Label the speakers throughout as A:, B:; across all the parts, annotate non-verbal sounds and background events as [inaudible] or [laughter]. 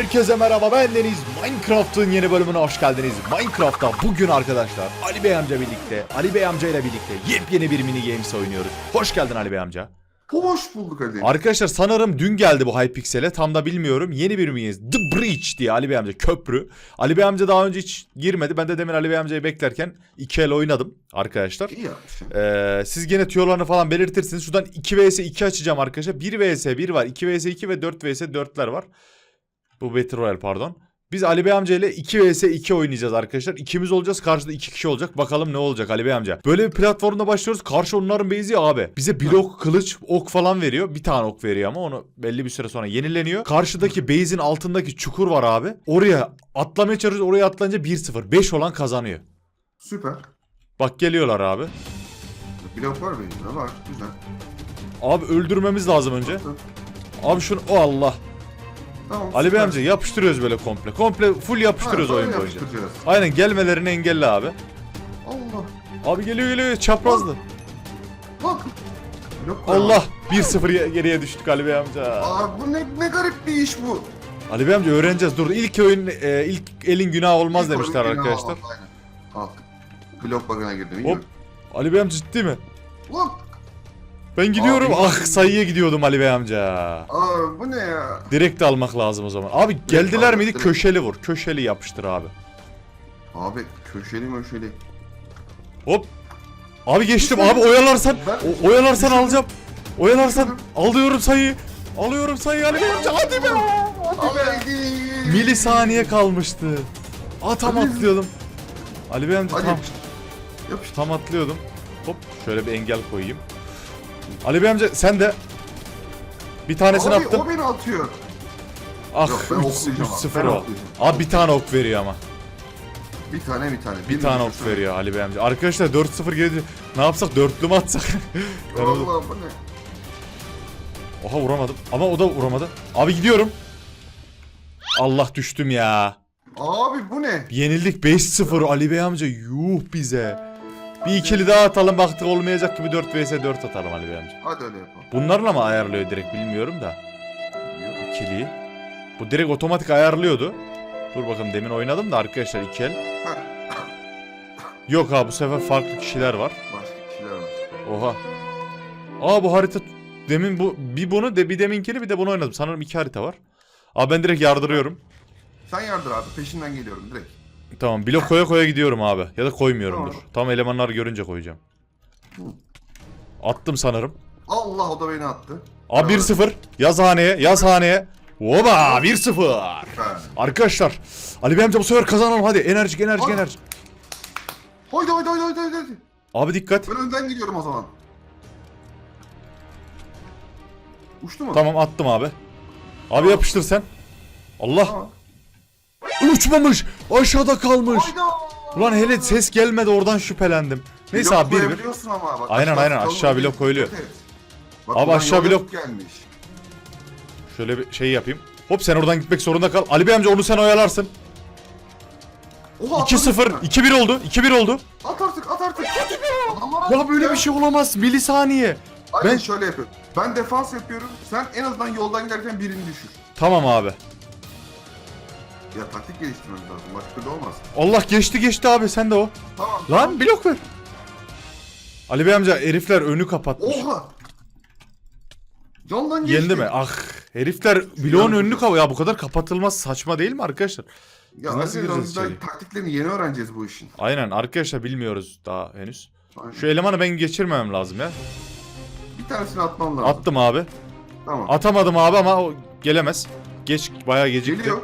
A: Herkese merhaba ben Deniz. Minecraft'ın yeni bölümüne hoş geldiniz. Minecraft'ta bugün arkadaşlar Ali Bey amca birlikte, Ali Bey amca ile birlikte yepyeni bir mini games oynuyoruz. Hoş geldin Ali Bey amca.
B: Hoş bulduk hadi.
A: Arkadaşlar sanırım dün geldi bu Hypixel'e tam da bilmiyorum. Yeni bir mini games. The Breach diye Ali Bey amca köprü. Ali Bey amca daha önce hiç girmedi. Ben de demin Ali Bey amcayı beklerken iki el oynadım arkadaşlar.
B: İyi yapmışsın.
A: Ee, siz gene tüyolarını falan belirtirsiniz. Şuradan 2 vs 2 açacağım arkadaşlar. 1 vs 1 var. 2 vs 2 ve 4 vs 4'ler var. Bu Battle Royale pardon. Biz Ali Bey amca ile 2 vs 2 oynayacağız arkadaşlar. İkimiz olacağız. Karşıda 2 kişi olacak. Bakalım ne olacak Ali Bey amca. Böyle bir platformda başlıyoruz. Karşı onların base'i abi. Bize blok, kılıç, ok falan veriyor. Bir tane ok veriyor ama onu belli bir süre sonra yenileniyor. Karşıdaki base'in altındaki çukur var abi. Oraya atlamaya çalışıyoruz. Oraya atlayınca 1-0. 5 olan kazanıyor.
B: Süper.
A: Bak geliyorlar abi.
B: Blok var de var. Güzel.
A: Abi öldürmemiz lazım önce. Abi şunu o Allah.
B: Tamam.
A: Ali Bey
B: süper.
A: amca yapıştırıyoruz böyle komple. Komple full yapıştırıyoruz
B: Ha,
A: oyun boyunca.
B: yapıştıracağız.
A: Aynen gelmelerini engelle abi.
B: Allah.
A: Abi geliyor geliyor çaprazlı.
B: Bak. Blok.
A: Allah 1-0 ye- geriye düştük Ali Bey amca.
B: Aa, bu ne, ne garip bir iş bu.
A: Ali Bey amca öğreneceğiz. Dur ilk oyun e, ilk elin günah olmaz
B: İlk
A: demişler
B: oyun-
A: arkadaşlar.
B: Aynen. Al. Blok bug'ına girdim. iyi
A: Hop.
B: mi?
A: Ali Bey amca ciddi mi?
B: Ulan.
A: Ben gidiyorum.
B: Abi.
A: Ah sayıya gidiyordum Ali Bey amca.
B: Aa, bu ne ya?
A: Direkt almak lazım o zaman. Abi geldiler
B: abi,
A: miydi?
B: direkt.
A: Köşeli vur. Köşeli yapıştır abi.
B: Abi köşeli möşeli.
A: Hop. Abi geçtim. Abi oyalarsan
B: Ben-
A: oyalarsan alacağım. Oyalarsan alıyorum sayıyı. Alıyorum sayıyı Ali Bey amca. Hadi be.
B: Haydi.
A: Milisaniye kalmıştı. Aa tam
B: Hadi.
A: atlıyordum. Ali Bey amca
B: Hadi
A: tam.
B: Yapıştır.
A: tam atlıyordum. Hop şöyle bir engel koyayım. Ali Bey amca sen de bir tanesini
B: Abi
A: attım.
B: o beni atıyor.
A: Ah
B: Yok, ben oklayacağım abi,
A: 3-0
B: ben
A: o.
B: oklayacağım.
A: Abi bir tane ok veriyor ama.
B: Bir tane bir tane.
A: Bir tane ok veriyor Ali Bey amca. Arkadaşlar 4-0 geri ne yapsak dörtlü mü atsak? [laughs] Ben onu-
B: Allah bu ne?
A: Oha vuramadım. Ama o da vuramadı. Abi gidiyorum. Allah düştüm ya.
B: Abi bu ne?
A: Yenildik 5-0 Ali Bey amca. Yuh bize. Bir ikili daha atalım baktık olmayacak gibi 4 vs 4 atalım Ali Bey amca.
B: Hadi öyle yapalım.
A: Bunlarla mı ayarlıyor direkt bilmiyorum da. İkiliyi. Bu direkt otomatik ayarlıyordu. Dur bakalım demin oynadım da arkadaşlar iki el. Yok ha bu sefer farklı kişiler var.
B: Başka kişiler var.
A: Oha. Aa bu harita demin bu bir bunu de bir deminkini bir de bunu oynadım. Sanırım iki harita var. Abi ben direkt yardırıyorum.
B: Sen yardır abi peşinden geliyorum direkt.
A: Tamam blok koya koya gidiyorum abi. Ya da koymuyorumdur.
B: Tamam.
A: Tam elemanlar görünce koyacağım. Attım sanırım.
B: Allah o da beni attı.
A: Abi 1-0. Yaz haneye, yaz haneye. Oba 1-0.
B: Süper.
A: Arkadaşlar Ali Bey amca bu sefer kazanalım hadi. Enerjik enerjik
B: Hadi.
A: enerjik.
B: Haydi haydi haydi haydi haydi.
A: Abi dikkat.
B: Ben önden gidiyorum o zaman. Uçtu mu?
A: Tamam attım abi. Abi yapıştır sen. Allah.
B: Tamam.
A: Uçmamış. Aşağıda kalmış. Ulan hele ses gelmedi oradan şüphelendim. Neyse
B: Blok
A: abi bir bir.
B: koyabiliyorsun ama bak.
A: Aynen, aynen, aşağı blok koyuluyor.
B: Evet. Bak,
A: Abi
B: buradan
A: aşağı
B: yol
A: blok-
B: yapıp gelmiş.
A: Şöyle bir şey yapayım. Hop sen oradan gitmek zorunda kal. Ali Bey amca onu sen oyalarsın.
B: Oha,
A: 2-0.
B: at artık.
A: 2-1 oldu. 2-1 oldu.
B: At artık at artık. Adamlar
A: Ya böyle bir şey olamaz. Milisaniye.
B: Aynen
A: Ben-
B: şöyle yapıyorum. Ben defans yapıyorum. Sen en azından yoldan giderken birini düşür.
A: Tamam abi.
B: Ya taktik geliştirmemiz lazım. Başka türlü olmaz.
A: Allah geçti geçti abi sen de o.
B: Tamam.
A: Lan blok ver. Ali Bey amca herifler önü kapatmış.
B: Oha. Candan geçti.
A: Yendi mi? Ah herifler bloğun önünü kapa. Ya bu kadar kapatılmaz saçma değil mi arkadaşlar?
B: Ya
A: Biz nasıl
B: nasıl
A: gireceğiz
B: gireceğiz
A: içeri?
B: taktiklerini yeni öğreneceğiz bu işin.
A: Aynen arkadaşlar bilmiyoruz daha henüz.
B: Aynen.
A: Şu elemanı ben geçirmemem lazım ya.
B: Bir tanesini atmam lazım.
A: Attım abi.
B: Tamam.
A: Atamadım abi ama o gelemez. Geç bayağı gecikti.
B: Geliyor.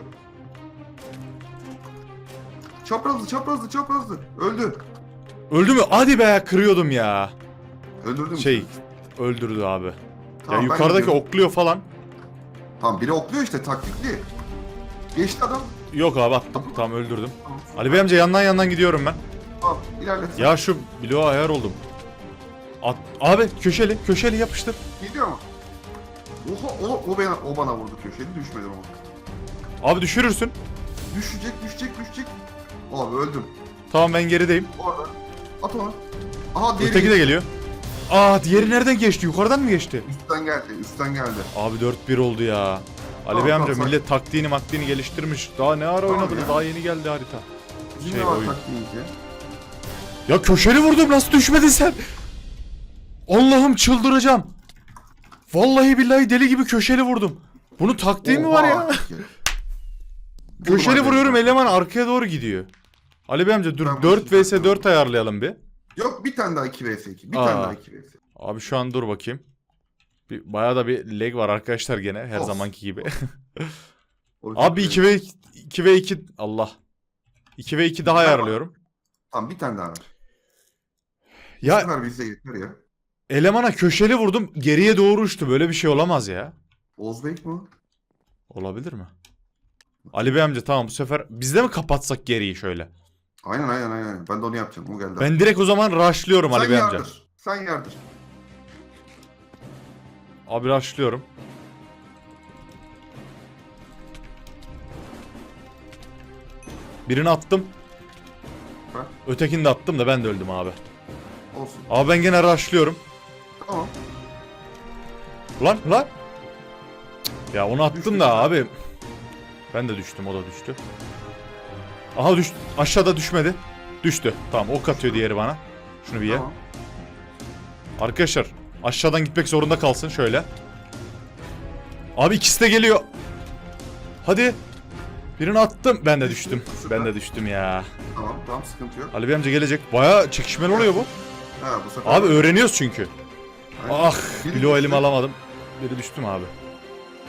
B: Çaprazlı çaprazlı çaprazlı. Öldü.
A: Öldü mü? Hadi be kırıyordum ya.
B: Öldürdüm.
A: Şey öldürdü abi.
B: Tamam,
A: ya yukarıdaki okluyor falan.
B: Tamam biri okluyor işte taktikli. Geçti adam.
A: Yok abi attım. Tamam öldürdüm. Ali Bey amca yandan yandan gidiyorum ben.
B: Tamam ilerlet.
A: Ya şu bloğa ayar oldum. At, abi köşeli köşeli yapıştır.
B: Gidiyor mu? Oha o, o, bana, o bana vurdu köşeli düşmedim ama.
A: Abi düşürürsün.
B: Düşecek düşecek düşecek. Abi öldüm.
A: Tamam ben gerideyim.
B: Orada. At onu. Aha diğeri
A: Öteki de geliyor. Aa diğeri nereden geçti? Yukarıdan mı geçti?
B: Üstten geldi üstten geldi.
A: Abi 4-1 oldu ya. Ali Bey
B: Tamam,
A: amca
B: tamam,
A: millet taktiğini maktiğini geliştirmiş. Daha ne ara
B: Tamam
A: oynadınız?
B: ya.
A: Daha yeni geldi harita.
B: Bizim
A: Şey,
B: var
A: oyun.
B: Ya
A: köşeli vurdum nasıl düşmedin sen? Allah'ım çıldıracağım. Vallahi billahi deli gibi köşeli vurdum. Bunun taktiği mi var
B: Oha.
A: ya? [laughs] Köşeli vuruyorum eleman arkaya doğru gidiyor. Ali Bey amca dur
B: Ben
A: 4
B: bunu
A: vs 4 ayarlayalım bir.
B: Yok bir tane daha 2 vs 2. Bir
A: Aa.
B: tane daha 2 vs.
A: Abi şu an dur bakayım. Bir, bayağı da bir lag var arkadaşlar gene her
B: Of.
A: zamanki gibi. [laughs] Abi
B: çok
A: 2 ve 2 ve 2 Allah. 2 ve 2 daha
B: Tamam.
A: ayarlıyorum.
B: Tamam bir tane daha.
A: Ya
B: Ya. bize yeter ya.
A: elemana köşeli vurdum geriye doğru uçtu. Böyle bir şey olamaz ya.
B: Ozbek mi? o?
A: Olabilir mi? Ali Bey amca tamam bu sefer biz de mi kapatsak geriyi şöyle?
B: Aynen aynen aynen. Ben de onu yapacağım. O geldi.
A: Ben direkt o zaman rushlıyorum
B: Sen
A: Ali Bey amca.
B: yardır. Sen yardır.
A: Abi rushlıyorum. Birini attım.
B: Ha?
A: Ötekini de attım da ben de öldüm abi.
B: Olsun.
A: Abi ben gene rushlıyorum.
B: Tamam.
A: Lan lan. Ya onu attım da abi. Ben de düştüm o da düştü. Aha düştü. Aşağıda düşmedi. Düştü. Tamam ok atıyor diğeri bana. Şunu bir ye.
B: Tamam.
A: Arkadaşlar aşağıdan gitmek zorunda kalsın şöyle. Abi ikisi de geliyor. Hadi. Birini attım. Ben de düştüm. Ben de düştüm ya.
B: Tamam tamam sıkıntı yok.
A: Ali Bey amca gelecek. Baya çekişmeli oluyor bu.
B: Ha bu sefer.
A: Abi öğreniyoruz çünkü.
B: Aynen.
A: Ah
B: Biri
A: bilo
B: düştü.
A: elime alamadım. Biri düştüm abi.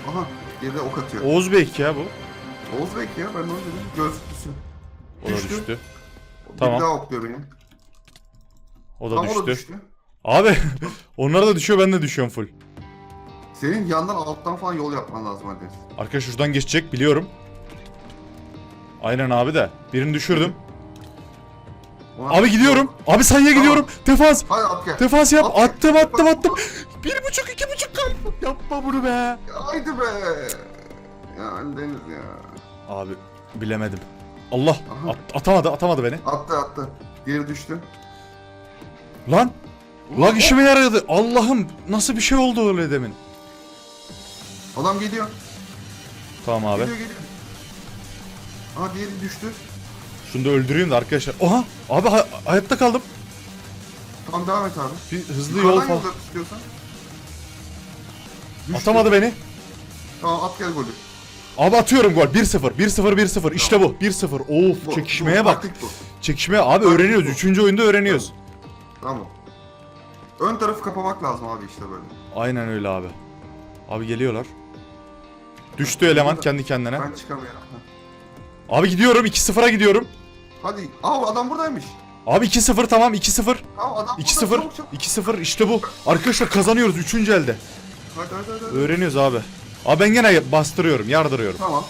B: Aha geride ok atıyor.
A: Oğuz Beyk ya bu.
B: Ozbek ya ben onu dedim. Gözlüksün.
A: O da
B: Düştü.
A: düştü.
B: Bir
A: Tamam.
B: daha okluyor beni.
A: O da
B: Tam o
A: düştü.
B: da düştü.
A: Abi [laughs] onlar da düşüyor ben de düşüyorum full.
B: Senin yandan alttan falan yol yapman lazım hadi.
A: Arkadaş şuradan geçecek biliyorum. Aynen abi de. Birini düşürdüm.
B: Ona-
A: Abi gidiyorum. Abi sayıya gidiyorum. Defans.
B: Hadi at gel.
A: Defans yap.
B: At.
A: Attım attım attım. Bir buçuk iki buçuk kalp. Yapma bunu be.
B: Haydi be. Ya Deniz ya.
A: Abi bilemedim. Allah
B: Aha.
A: at- atamadı atamadı beni.
B: Attı attı. Diğeri düştü.
A: Lan. Lag işime yaradı. Allah'ım nasıl bir şey oldu öyle demin.
B: Adam geliyor.
A: Tamam abi.
B: Geliyor geliyor. Aha diğeri düştü.
A: Şunu da öldüreyim de arkadaşlar. Oha abi ha- hayatta kaldım.
B: Tamam devam et abi.
A: Bir hızlı yol
B: Yukarıdan
A: falan.
B: yolda istiyorsan. Düştü.
A: Atamadı beni.
B: Tamam at gel golü.
A: Abi atıyorum gol. 1-0. 1-0 1-0. İşte bu. 1-0. Of çekişmeye bak.
B: taktik bu.
A: Çekişmeye abi öğreniyoruz. Üçüncü oyunda öğreniyoruz.
B: Tamam. Ön tarafı kapamak lazım abi işte böyle.
A: Aynen öyle abi. Abi geliyorlar. Düştü eleman kendi kendine.
B: Ben çıkamıyorum.
A: Abi gidiyorum 2-0'a gidiyorum.
B: Hadi. Aa adam buradaymış.
A: Abi 2-0 tamam 2-0.
B: Aa adam burada.
A: 2-0.
B: Çabuk, çabuk.
A: 2-0 işte bu. Arkadaşlar kazanıyoruz 3. elde.
B: Hadi hadi hadi. hadi.
A: Öğreniyoruz abi. Abi ben gene bastırıyorum, yardırıyorum.
B: Tamam.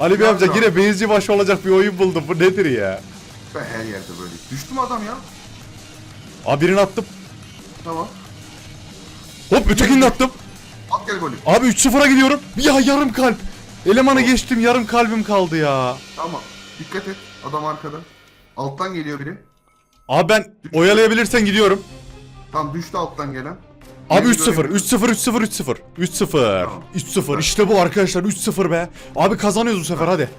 A: Ali Bey amca
B: Yardır
A: yine benzi başı olacak bir oyun buldum. Bu nedir ya?
B: Ben her yerde böyle. Düştü mü adam ya?
A: Abi birini attım.
B: Tamam.
A: Hop ötekini de attım.
B: At gel golü.
A: Abi 3-0'a gidiyorum. Ya yarım kalp. Elemanı geçtim yarım kalbim kaldı ya.
B: Tamam. Dikkat et. Adam arkada. Alttan geliyor biri.
A: Abi ben oyalayabilirsen gidiyorum.
B: Tam düştü alttan gelen.
A: Abi
B: Diğerini
A: 3-0,
B: göremiyorum.
A: 3-0, 3-0, 3-0. 3-0.
B: Tamam.
A: 3-0. İşte bu arkadaşlar 3-0 be. Abi kazanıyoruz bu sefer hadi.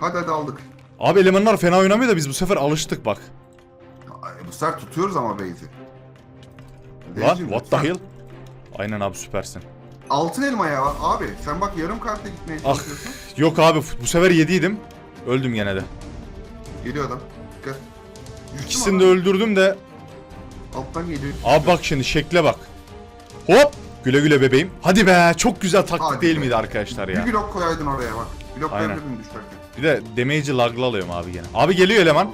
B: Hadi hadi aldık.
A: Abi elemanlar fena oynamıyor da biz bu sefer alıştık bak.
B: Bu sefer tutuyoruz ama base'i.
A: Lan what the hell? Aynen abi süpersin.
B: Altın elma ya abi. Sen bak yarım kartla gitmeye
A: Ah.
B: çalışıyorsun.
A: Yok abi bu sefer yediydim. Öldüm gene de.
B: Geliyor adam. Dikkat. Düştü mü
A: İkisini de öldürdüm de.
B: Alttan geliyor.
A: Abi bak şimdi şekle bak. Hop. Güle güle bebeğim. Hadi be çok güzel taktik
B: Hadi
A: değil
B: be.
A: miydi arkadaşlar ya?
B: Bir blok koyaydın oraya bak.
A: Aynen.
B: Bloklayabilirdin düşerken.
A: Bir de damage'i lagla alıyorum abi gene. Abi geliyor eleman.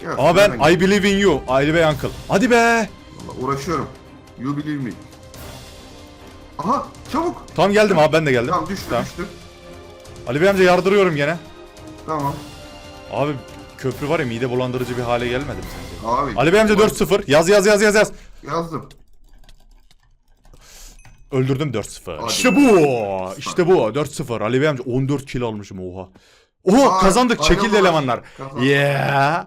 B: Gel,
A: Ama ben I believe in you. Ali Bey Uncle. Hadi be.
B: Vallahi uğraşıyorum. You believe me. Aha çabuk.
A: Tamam geldim abi ben de geldim.
B: Tamam düştü
A: Tamam.
B: düştü.
A: Ali Bey amca yardırıyorum gene.
B: Tamam.
A: Abi köprü var ya mide bulandırıcı bir hale gelmedi mi sence?
B: Abi.
A: Ali Bey amca 4-0. Yaz yaz yaz yaz yaz.
B: Yazdım.
A: Öldürdüm 4-0.
B: Hadi
A: İşte bu. İşte bu. 4-0. Ali Bey amca 14 kill almışım oha. Oha
B: Aa,
A: kazandık.
B: aynen
A: Çekildi
B: var.
A: elemanlar.
B: Kazandık.
A: Yeah.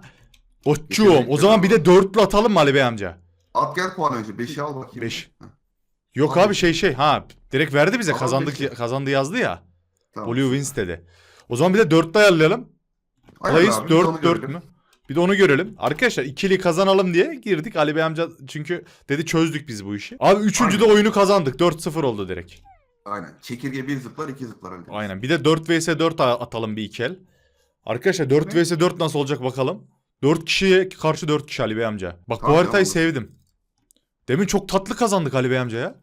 B: Yetenekli
A: O zaman bir de
B: adam.
A: 4'lü atalım mı Ali Bey amca?
B: At gel puan önce. 5'i al bakayım.
A: Beş.
B: Heh.
A: Yok
B: Abi.
A: abi şey şey ha direkt verdi bize
B: Ama
A: kazandık
B: peki.
A: kazandı yazdı ya.
B: Tamam.
A: Blue wins dedi. O zaman bir de 4'te ayarlayalım.
B: Aynen
A: Plays
B: abi, biz onu
A: 4 4
B: görelim.
A: mü? Bir de onu görelim. Arkadaşlar ikili kazanalım diye girdik. Ali Bey amca çünkü dedi çözdük biz bu işi. Abi üçüncüde oyunu kazandık. 4-0 oldu direkt.
B: Aynen. Çekirge bir zıplar iki zıplar Ali.
A: Aynen. Bir de 4 vs 4 a- atalım bir iki el. Arkadaşlar 4
B: Ne?
A: vs 4 nasıl olacak bakalım. 4 kişiye karşı 4 kişi Ali Bey amca. Bak
B: Tamam,
A: bu haritayı
B: olur.
A: sevdim. Demin çok tatlı kazandık Ali Bey amca ya.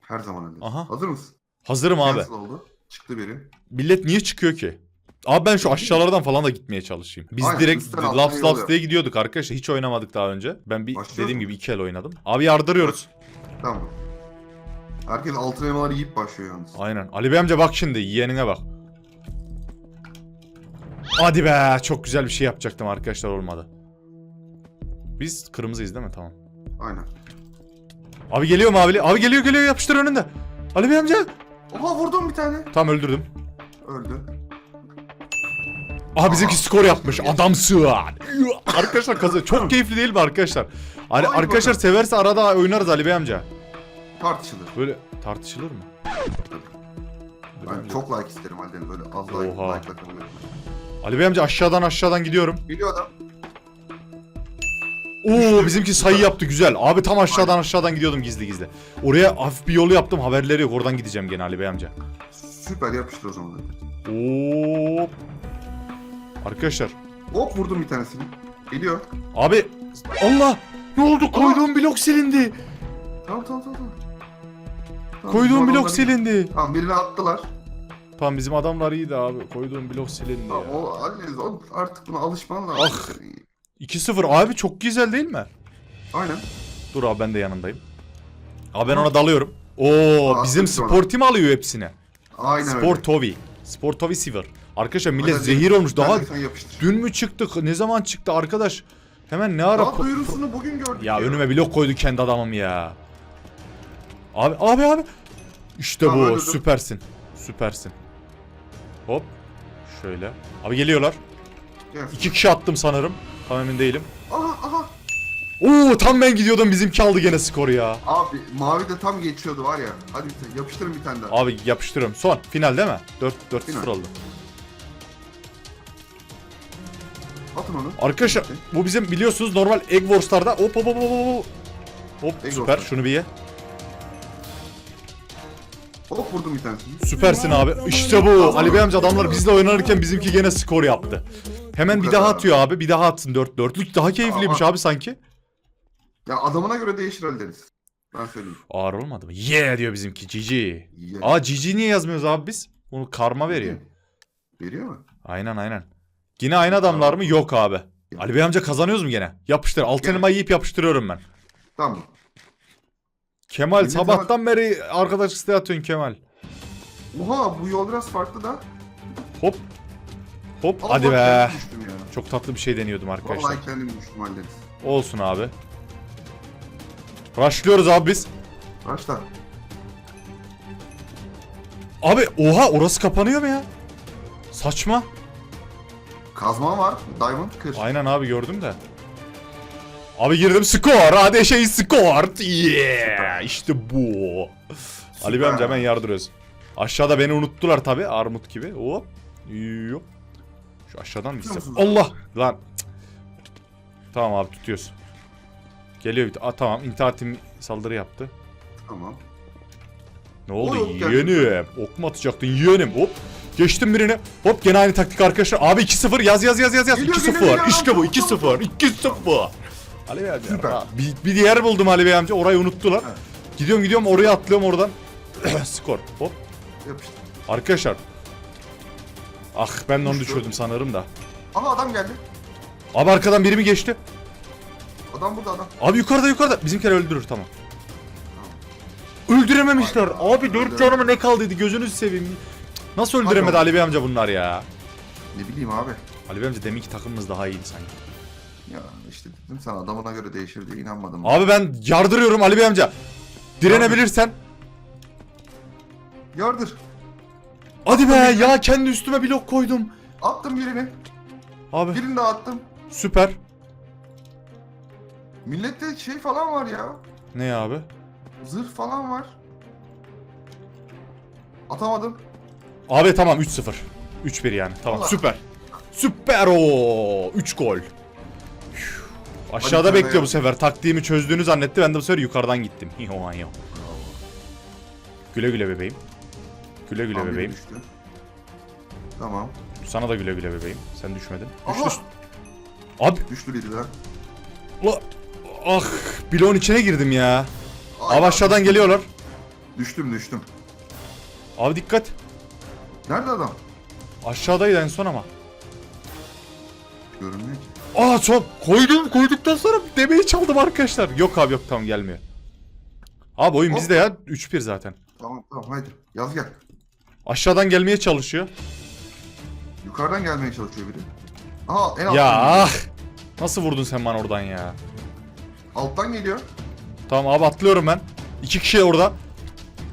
B: Her zaman öyle.
A: Aha.
B: Hazır mısın?
A: Hazırım abi.
B: Cancel oldu. Çıktı biri.
A: Millet niye çıkıyor ki? Abi ben şu aşağılardan falan da gitmeye çalışayım. Biz
B: Aynen,
A: direkt
B: üstten alttan
A: laps laps diye gidiyorduk arkadaşlar. Hiç oynamadık daha önce. Ben bir
B: Başlıyoruz
A: dediğim
B: mu?
A: gibi iki el oynadım. Abi yardırıyoruz.
B: Tamam. Herkes altın elmaları yiyip başlıyor yalnız.
A: Aynen. Ali Bey amca bak şimdi yeğenine bak. Hadi be çok güzel bir şey yapacaktım arkadaşlar olmadı. Biz kırmızıyız değil mi? Tamam.
B: Aynen.
A: Abi geliyor mavili. Abi geliyor geliyor yapıştır önünde. Ali Bey amca.
B: Oha vurdum bir tane.
A: Tamam öldürdüm.
B: Öldü.
A: Aha bizimki skor yapmış. Adamsın. arkadaşlar kazan. Çok [laughs] keyifli değil mi arkadaşlar? Hani arkadaşlar
B: bakalım.
A: severse arada oynarız Ali Bey amca.
B: Tartışılır.
A: Böyle tartışılır mı?
B: Ben çok like isterim halde böyle az like,
A: Oha.
B: like'la kabul etmem.
A: Ali Bey amca aşağıdan aşağıdan gidiyorum.
B: Geliyor adam.
A: Oo bizimki sayı yaptı güzel. Abi tam aşağıdan aşağıdan gidiyordum gizli gizli. Oraya hafif bir yolu yaptım haberleri yok. Oradan gideceğim gene Ali Bey amca.
B: Süper yapıştır o zaman.
A: Hop. Arkadaşlar.
B: Hop vurdum bir tanesini. Geliyor.
A: Abi Allah! Ne oldu? Koyduğum blok silindi.
B: Tamam tamam tamam. tamam.
A: Koyduğum blok silindi.
B: Tamam birini attılar.
A: Tamam bizim adamlar iyiydi abi. Koyduğum blok silindi
B: Tamam,
A: ya.
B: o, hallederiz. O, artık buna alışman lazım.
A: Ah. 2-0 abi çok güzel değil mi?
B: Aynen.
A: Dur abi ben de yanındayım. Abi ben ona dalıyorum. Oo
B: Aa,
A: bizim
B: sonra.
A: Sportim alıyor hepsini.
B: Aynen öyle.
A: Sportovi. Sportovi Silver. Arkadaşlar millet
B: Hadi,
A: zehir olmuş. Daha
B: sen yapıştır.
A: dün mü çıktık? Ne zaman çıktı arkadaş? Hemen ne ara...
B: Daha duyurusunu bugün gördük.
A: ya önüme blok koydu kendi adamım ya. Abi abi abi. İşte
B: Tamam,
A: bu
B: öldürdüm.
A: süpersin. Süpersin. Hop. Şöyle. Abi geliyorlar.
B: Gel.
A: İki kişi attım sanırım. Tam emin değilim.
B: Aha aha.
A: Oo tam ben gidiyordum bizimki aldı gene skoru ya.
B: Abi mavi de tam geçiyordu var ya. Hadi sen yapıştırın bir tane daha.
A: Abi yapıştırıyorum. Son. Final değil mi? 4 4 0
B: Final.
A: oldu.
B: Atın onu.
A: Arkadaşlar bu bizim biliyorsunuz normal Egg Wars'larda hop hop hop hop hop. Hop
B: Egg
A: süper
B: Wars'lar.
A: şunu bir ye.
B: Hop vurdum bir tanesini.
A: Süpersin abi. İşte bu. Ali Bey amca adamlar bizle oynarken bizimki gene skor yaptı. Hemen bir daha atıyor abi. Bir daha atsın 4 4'lük. Daha keyifliymiş
B: Ama-
A: abi sanki.
B: Ya adamına göre değişir hallederiz. Ben söyleyeyim.
A: Ağır olmadı mı? Yeah diyor bizimki. GG.
B: İyi.
A: Aa GG niye yazmıyoruz abi biz? Bunu karma veriyor.
B: Veriyor mu?
A: Aynen aynen. Yine aynı adamlar mı? Yok abi. Ali Bey amca kazanıyoruz mu gene? Yapıştır. Alt
B: Gene.
A: elma yiyip yapıştırıyorum ben.
B: Tamam.
A: Kemal
B: Millet
A: sabahtan beri arkadaş isteği atıyorsun Kemal.
B: Oha bu yol biraz farklı da.
A: Hop. Hop
B: Allah
A: hadi be.
B: kendim düştüm ya.
A: Çok tatlı bir şey deniyordum arkadaşlar.
B: Vallahi kendim düştüm hallederiz.
A: Olsun abi. Rushlıyoruz abi biz.
B: Başla.
A: Abi oha orası kapanıyor mu ya? Saçma.
B: Kazma var. Diamond kır.
A: Aynen abi gördüm de. Abi girdim skor. Hadi şey skor. Yeah. İşte bu. Ali Bey amca hemen yardırıyoruz. Aşağıda beni unuttular tabi armut gibi. Hop. Yok. Şu aşağıdan mı? Allah. Lan. Tamam abi tutuyoruz. Geliyor bir Aa, tamam intihar saldırı yaptı.
B: Tamam.
A: Ne oldu
B: yok,
A: yeğenim? Ok mu atacaktın yeğenim? Hop. Geçtim birini. Hop gene aynı taktik arkadaşlar. Abi 2-0 yaz yaz yaz yaz yaz.
B: Geliyor,
A: 2-0.
B: geliyor, geliyor.
A: İşte bu
B: Tamam,
A: 2-0. 2-0. Ali Bey amca.
B: Süper.
A: ha, Bir, bir yer buldum Ali Bey amca. Orayı unuttular.
B: Evet.
A: Gidiyorum gidiyorum oraya atlıyorum oradan. [clears throat] Skor. Hop.
B: Yapıştır.
A: Arkadaşlar. Ah ben de onu
B: Düştü.
A: düşürdüm sanırım da.
B: Aha adam geldi.
A: Abi arkadan biri mi geçti?
B: Adam burada adam.
A: Abi yukarıda yukarıda. Bizimkiler öldürür tamam. Öldürememişler.
B: Ay,
A: Abi 4
B: öldü.
A: canıma ne kaldıydı gözünüzü seveyim. Nasıl öldüremedi
B: Hadi
A: Ali Bey amca bunlar ya?
B: Ne bileyim abi.
A: Ali Bey amca deminki takımımız daha iyiydi sanki.
B: Ya işte dedim sana adamına göre değişir diye inanmadım.
A: Abi ben yardırıyorum Ali Bey amca. Direnebilirsen.
B: Yardır.
A: Hadi be ya kendi üstüme blok koydum.
B: Attım birini.
A: Abi
B: Birini daha attım.
A: süper.
B: Millette şey falan var ya.
A: Ne abi?
B: Zırh falan var. Atamadım.
A: Abi tamam 3-0. 3-1 yani. Tamam
B: Allah.
A: süper. Süper o. 3 gol. Aşağıda
B: Hadi
A: bekliyor
B: de
A: bu sefer. Taktiğimi çözdüğünü zannetti. Ben de bu sefer yukarıdan gittim. Yo, yo. Güle güle bebeğim. Güle güle
B: biri
A: bebeğim.
B: düştü. Tamam.
A: Sana da güle güle bebeğim. Sen düşmedin. Düş,
B: Aha!
A: Abi
B: Düştü biri de.
A: la- ah bloğun içine girdim ya.
B: Ay,
A: Abi aşağıdan geliyorlar.
B: Düştüm düştüm.
A: Abi dikkat.
B: Nerede adam?
A: Aşağıdaydı en son ama.
B: Görünmüyor ki.
A: Aa son koydum koyduktan sonra demeyi çaldım arkadaşlar. Yok abi yok tamam gelmiyor. Abi oyun
B: Hop.
A: bizde ya 3-1 zaten.
B: Tamam tamam haydi. Yaz gel.
A: Aşağıdan gelmeye çalışıyor.
B: Yukarıdan gelmeye çalışıyor biri. Aha en alttan
A: Ya ah. Nasıl vurdun sen bana oradan ya?
B: Alttan geliyor.
A: Tamam abi atlıyorum ben. İki kişi orada.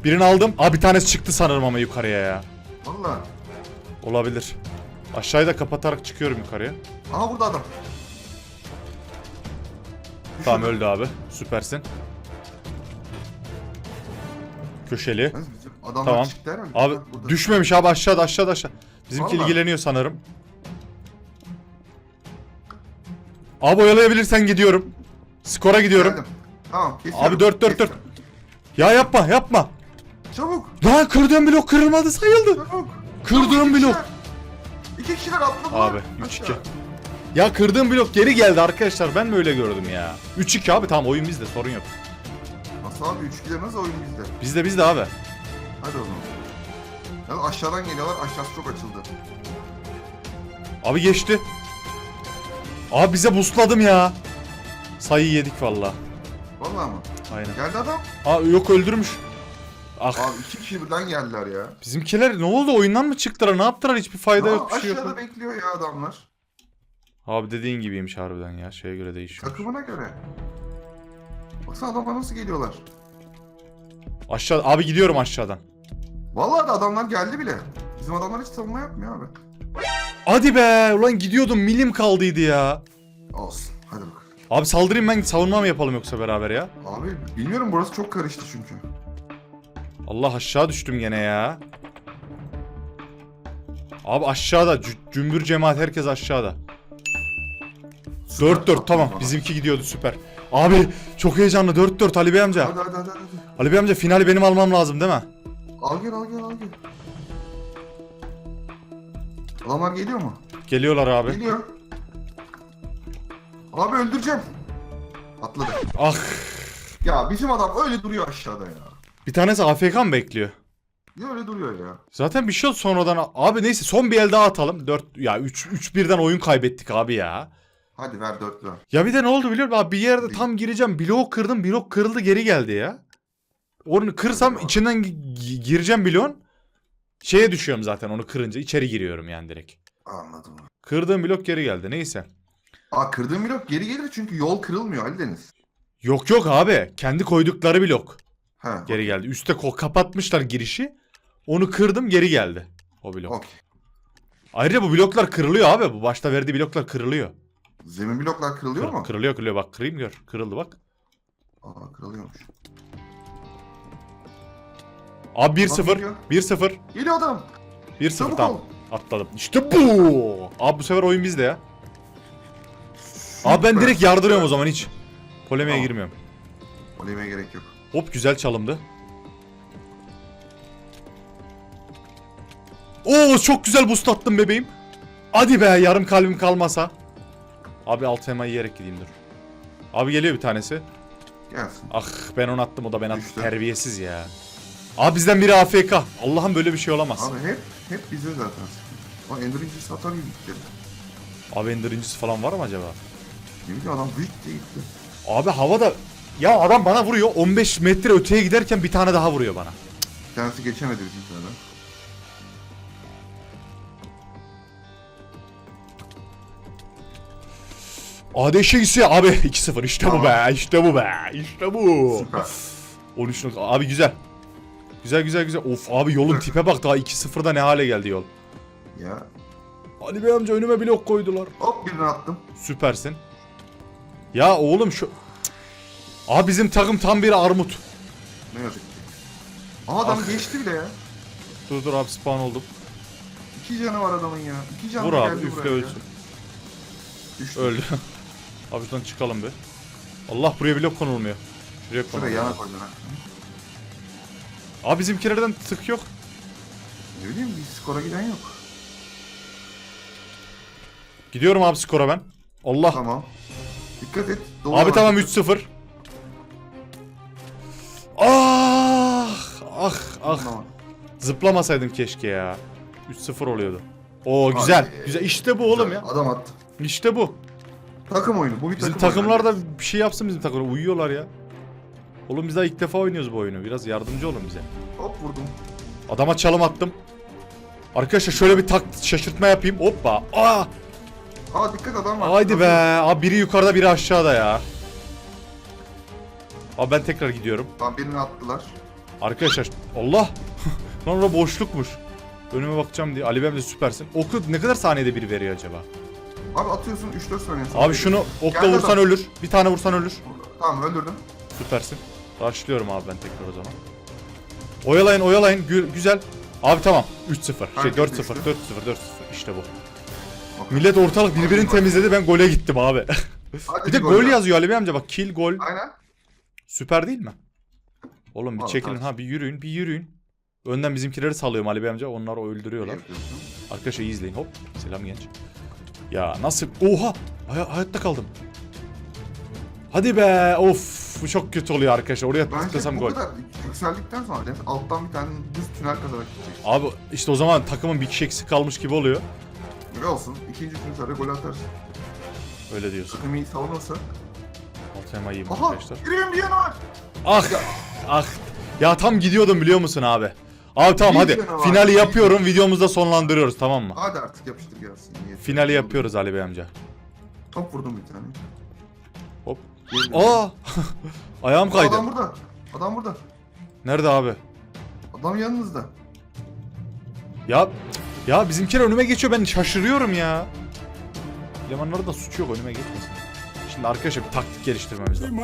A: Birini aldım. Abi bir tanesi çıktı sanırım ama yukarıya ya.
B: Valla.
A: Olabilir. Aşağıyı da kapatarak çıkıyorum yukarıya.
B: Aha burada adam.
A: Tamam öldü abi. Süpersin. Köşeli.
B: Yalnız bizim adamlar
A: Tamam.
B: çıktı herhalde.
A: Abi
B: Bak burada.
A: düşmemiş abi aşağıda aşağıda aşağı. Bizimki
B: Vallahi.
A: ilgileniyor sanırım. Abi oyalayabilirsen gidiyorum. Skora gidiyorum.
B: Geldim. Tamam kesiyorum.
A: Abi 4 4 4.
B: Kesiyorum.
A: Ya yapma yapma.
B: Çabuk.
A: Lan kırdığım blok kırılmadı sayıldı.
B: Çabuk.
A: Kırdığım
B: Çabuk, iki
A: blok.
B: kişiler. İki kişiler atladılar.
A: Abi 3 2.
B: Aşağı.
A: Ya kırdığım blok geri geldi arkadaşlar. Ben mi öyle gördüm ya? 3 2 abi tamam oyun bizde sorun yok.
B: Nasıl abi 3 2'de nasıl oyun bizde?
A: Bizde bizde abi.
B: Hadi o zaman. Ya aşağıdan geliyorlar aşağısı çok açıldı.
A: Abi geçti. Abi bize busladım ya. Sayı yedik valla.
B: Vallahi mı?
A: Aynen.
B: Geldi adam.
A: Aa yok öldürmüş. Ah
B: Abi iki kişi birden geldiler ya.
A: bizimkiler ne oldu oyundan mı çıktılar ne yaptılar hiçbir fayda yok bir şey
B: aşağıda
A: yok.
B: bekliyor ya adamlar.
A: Abi dediğin gibiymiş harbiden ya şeye göre değişiyor.
B: Takımına göre. Baksana adamlar nasıl geliyorlar.
A: Aşağı abi gidiyorum aşağıdan.
B: Vallahi de adamlar geldi bile. Bizim adamlar hiç savunma yapmıyor abi.
A: Hadi be ulan gidiyordum milim kaldıydı ya.
B: Olsun. Hadi bakalım.
A: Abi saldırayım ben savunma mı yapalım yoksa beraber ya?
B: Abi bilmiyorum burası çok karıştı çünkü.
A: Allah aşağı düştüm gene ya. Abi aşağıda cü- cümbür cemaat herkes aşağıda.
B: Süper
A: 4-4
B: sattın
A: tamam bizimki gidiyordu süper. Abi çok heyecanlı 4-4 Ali Bey amca.
B: Hadi hadi hadi hadi.
A: Ali Bey amca finali benim almam lazım değil mi?
B: Al gel al gel al gel. Adamlar geliyor mu?
A: Geliyorlar abi.
B: Geliyor. Abi öldüreceğim. Atladı.
A: Ah
B: Ya bizim adam öyle duruyor aşağıda ya.
A: Bir tanesi AFK mı bekliyor?
B: Ya öyle duruyor ya.
A: Zaten bir şey oldu sonradan. Abi neyse son bir el daha atalım. 4 ya 3 3 birden oyun kaybettik abi ya.
B: Hadi ver dört ver.
A: Ya bir de ne oldu biliyor musun? Abi bir yerde tam gireceğim. Blok kırdım. Blok kırıldı geri geldi ya. Onu kırsam
B: Hadi
A: içinden gi- gi- gireceğim bloğun. Şeye düşüyorum zaten onu kırınca. içeri giriyorum yani direkt.
B: Anladım.
A: Kırdığım blok geri geldi. Neyse.
B: Aa kırdığım blok geri gelir çünkü yol kırılmıyor Ali Deniz.
A: Yok yok abi. Kendi koydukları blok
B: He.
A: geri geldi. Üste ko- kapatmışlar girişi. Onu kırdım geri geldi. O blok.
B: Okey.
A: Ayrıca bu bloklar kırılıyor abi. Bu başta verdiği bloklar kırılıyor.
B: Zemin bloklar kırılıyor
A: Kır-
B: mu?
A: Kırılıyor kırılıyor bak kırayım gör. Kırıldı bak.
B: Aa kırılıyormuş.
A: Abi
B: Adam
A: 1-0.
B: geliyor.
A: 1-0.
B: Geliyor adam.
A: 1-0
B: Çabuk
A: tamam. Atladım. İşte bu. Abi bu sefer oyun bizde ya. Abi ben direkt yardırıyorum o zaman hiç. Polemiğe
B: Tamam.
A: girmiyorum.
B: Polemiğe gerek yok.
A: Hop güzel çalımdı. Oo çok güzel boost attım bebeğim. Hadi be yarım kalbim kalmasa. Abi alt tema yiyerek gideyim dur. Abi geliyor bir tanesi.
B: Gelsin.
A: Ah ben onu attım o da ben attım.
B: Düştü.
A: Terbiyesiz ya. Abi bizden biri AFK. Allah'ım böyle bir şey olamaz.
B: Abi hep hep bize zaten. O Ender incisi atar gibi gitti.
A: Abi Ender incisi falan var mı acaba?
B: Ne bileyim adam büyük diye gitti.
A: Abi havada ya adam bana vuruyor 15 metre öteye giderken bir tane daha vuruyor bana.
B: Bir tanesi geçemedi bizim sırada.
A: AD ise abi 2-0 işte bu be işte bu be işte bu.
B: Süper.
A: 13 nokta abi güzel. Güzel güzel güzel. Of abi yolun tipe bak daha 2-0'da ne hale geldi yol.
B: Ya.
A: Ali Bey amca önüme blok koydular.
B: Hop birini attım.
A: Süpersin. Ya oğlum şu... Abi bizim takım tam bir armut.
B: Ne yazık ki. Aa adam
A: Ah.
B: geçti bile ya.
A: Dur dur abi spawn oldum.
B: İki canı var adamın ya. İki canı
A: Vur abi
B: geldi
A: üfle
B: buraya ya.
A: ölsün.
B: Düştü.
A: Öldü. [laughs] abi şuradan çıkalım bir. Allah buraya blok konulmuyor. Şuraya
B: Şuraya
A: konulmuyor.
B: yana koydun ha.
A: Abi bizimkilerden tık yok.
B: Ne bileyim bir skora giden yok.
A: Gidiyorum abi skora ben. Allah.
B: Tamam. Dikkat et.
A: Abi
B: var.
A: tamam 3-0. Ah ah. Zıplamasaydım keşke ya. 3-0 oluyordu. Oo güzel.
B: Abi,
A: Güzel. İşte bu oğlum ya.
B: Adam attı.
A: İşte bu.
B: Takım oyunu. Bu bir
A: Bizim
B: takım
A: takımlar da bir şey yapsın bizim takımlar. Uyuyorlar ya. Oğlum biz daha ilk defa oynuyoruz bu oyunu. Biraz yardımcı olun bize.
B: Hop vurdum.
A: Adama çalım attım. Arkadaşlar şöyle bir tak şaşırtma yapayım. Hoppa. Aa!
B: Aa dikkat adam var.
A: Haydi be. Abi biri yukarıda biri aşağıda ya. Abi ben tekrar gidiyorum.
B: Tamam birini attılar.
A: Arkadaşlar Allah. [laughs] Lan orada boşlukmuş. Önüme bakacağım diye. Ali Bey de süpersin. Oku ne kadar saniyede bir veriyor acaba?
B: Abi atıyorsun 3-4 saniye sonra.
A: Abi şunu okla
B: Geldi
A: vursan
B: adam.
A: ölür. Bir tane vursan ölür.
B: Tamam öldürdüm.
A: Süpersin. Başlıyorum abi ben tekrar o zaman. Oyalayın oyalayın. Gü- güzel. Abi tamam. 3-0. Şey
B: Herkes
A: 4-0. 4-0.
B: düştü.
A: 4-0. İşte bu.
B: Bakın.
A: Millet ortalık birbirini temizledi. Ben gole gittim abi.
B: Hadi [laughs]
A: bir de
B: gol ya.
A: yazıyor Ali Bey amca bak. Kill gol.
B: Aynen.
A: Süper değil mi? Oğlum bir
B: Vallahi
A: çekilin
B: tabii.
A: ha bir yürüyün bir yürüyün. Önden bizimkileri salıyorum Ali Bey amca. Onları öldürüyorlar.
B: Yapıyorsun.
A: Arkadaşlar iyi izleyin hop. Selam genç. Ya nasıl? Oha! Hay- hayatta kaldım. Hadi be! Of! Bu çok kötü oluyor arkadaşlar. Oraya
B: Bence
A: tıklasam
B: bu
A: gol.
B: kadar yükseldikten sonra Deniz alttan bir tane düz tünel kazarak gidecek.
A: Abi işte o zaman takımın bir kişi eksik kalmış gibi oluyor.
B: Ne olsun? İkinci tünelde gol atarsın.
A: Öyle diyorsun.
B: Takım iyi savunursa.
A: İyiyim
B: Aha!
A: arkadaşlar.
B: Gireyim diyen var.
A: Ah! Ah! Ya tam gidiyordum biliyor musun abi? Abi tamam hadi. Finali
B: Bir-
A: yapıyorum. Videomuzda sonlandırıyoruz tamam mı?
B: Hadi artık yapıştır gelsin. Niyet.
A: Finali yapıyoruz Ali Bey amca.
B: Hop vurdum bir tane.
A: Hop.
B: Geri dön.
A: Aa! [laughs] Ayağım kaydı.
B: Adam burada. Adam burada.
A: Nerede abi?
B: Adam yanınızda.
A: Ya ya bizimkiler önüme geçiyor ben şaşırıyorum ya. Elemanların da suçu yok önüme geçmesin. Şimdi arkadaşlar bir taktik geliştirmemiz lazım.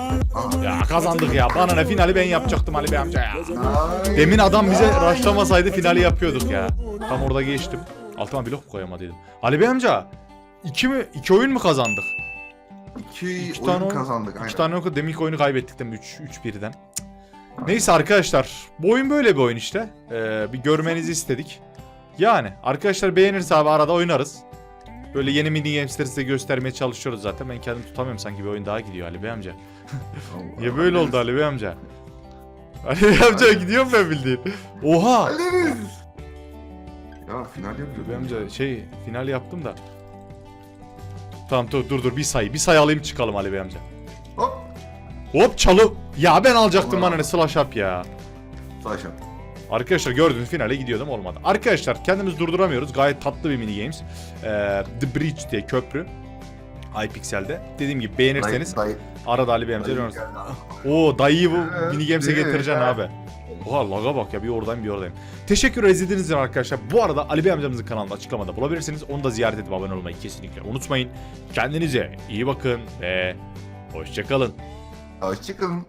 A: Ya kazandık ya. Bana ne finali ben yapacaktım Ali Bey amca ya. Demin adam bize raşlamasaydı finali yapıyorduk ya. Tam orada geçtim. Altıma blok koyamadıydım. Ali Bey amca iki mi iki oyun mu kazandık?
B: İki,
A: İki
B: oyun
A: tane
B: kazandık. Aynen.
A: İki tane oyun demin ilk oyunu kaybettik mi? 3 3 birden. Neyse arkadaşlar bu oyun böyle bir oyun işte. Ee, bir görmenizi istedik. Yani arkadaşlar beğenirse abi arada oynarız. Böyle yeni mini gamesleri size göstermeye çalışıyoruz zaten. Ben kendim tutamıyorum sanki bir oyun daha gidiyor Ali Bey amca. Niye böyle oldu Ali Bey amca? Ali Bey amca gidiyor mu ben bildiğin? Oha!
B: Hallederiz. Ya final
A: Ali Bey
B: yapıyoruz.
A: amca şey final yaptım da. Tamam dur dur dur bir sayı. Bir sayı alayım çıkalım Ali Bey amca.
B: Hop.
A: Hop çalı. Ya ben alacaktım bana ne slash up ya.
B: Saşa.
A: Arkadaşlar gördüğünüz finale gidiyordum olmadı. Arkadaşlar kendimiz durduramıyoruz. Gayet tatlı bir mini games. Ee, The Bridge diye köprü. iPixel'de. Dediğim gibi beğenirseniz
B: Dayı-
A: arada Ali Bey amca
B: dayı.
A: Oo dayıyı bu mini games'e getireceksin abi. Oha laga bak ya bir oradayım bir oradayım. Teşekkür izlediğiniz için arkadaşlar. Bu arada Ali Bey amcamızın kanalını açıklamada bulabilirsiniz. Onu da ziyaret edip abone olmayı kesinlikle unutmayın. Kendinize iyi bakın ve hoşçakalın.
B: Hoşçakalın.